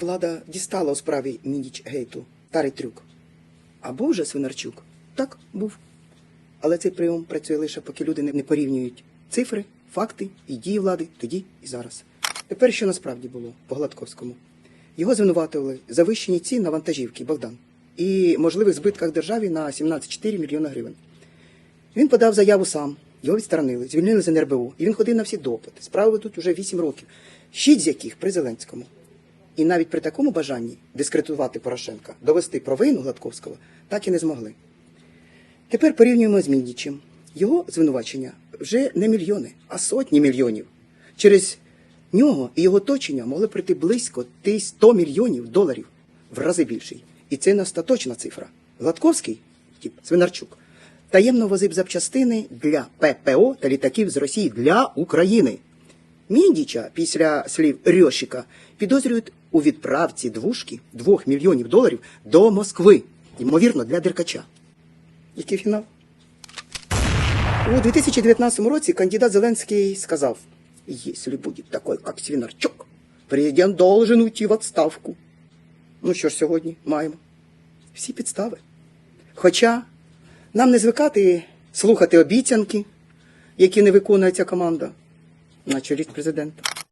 влада дістала у справі Мідіч Гейту старий трюк. А був же Свинарчук? Так, був. Але цей прийом працює лише поки люди не порівнюють цифри, факти і дії влади тоді і зараз. Тепер що насправді було по Гладковському? Його звинуватили в завищенні цін на вантажівки Богдан і можливих збитках державі на 17,4 мільйона гривень. Він подав заяву сам, його відсторонили, звільнили з НРБУ, і він ходив на всі допити. Справи ведуть уже 8 років, 6 з яких при Зеленському. І навіть при такому бажанні дискредитувати Порошенка, довести провину Гладковського, так і не змогли. Тепер порівнюємо з Міндічем. Його звинувачення вже не мільйони, а сотні мільйонів. Через нього і його оточення могли прийти близько тись 100 мільйонів доларів в рази більший. І це не остаточна цифра. Гладковський, тип Свинарчук, таємно возив запчастини для ППО та літаків з Росії для України. Міндіча після слів Рьощика підозрюють у відправці двушки 2 мільйонів доларів до Москви, ймовірно, для Деркача. Який фінал? У 2019 році кандидат Зеленський сказав, «Если будет такой, как Свинарчук, президент должен уйти в отставку. Ну що ж сьогодні маємо? Всі підстави. Хоча нам не звикати слухати обіцянки, які не виконує ця команда на чолі з президентом.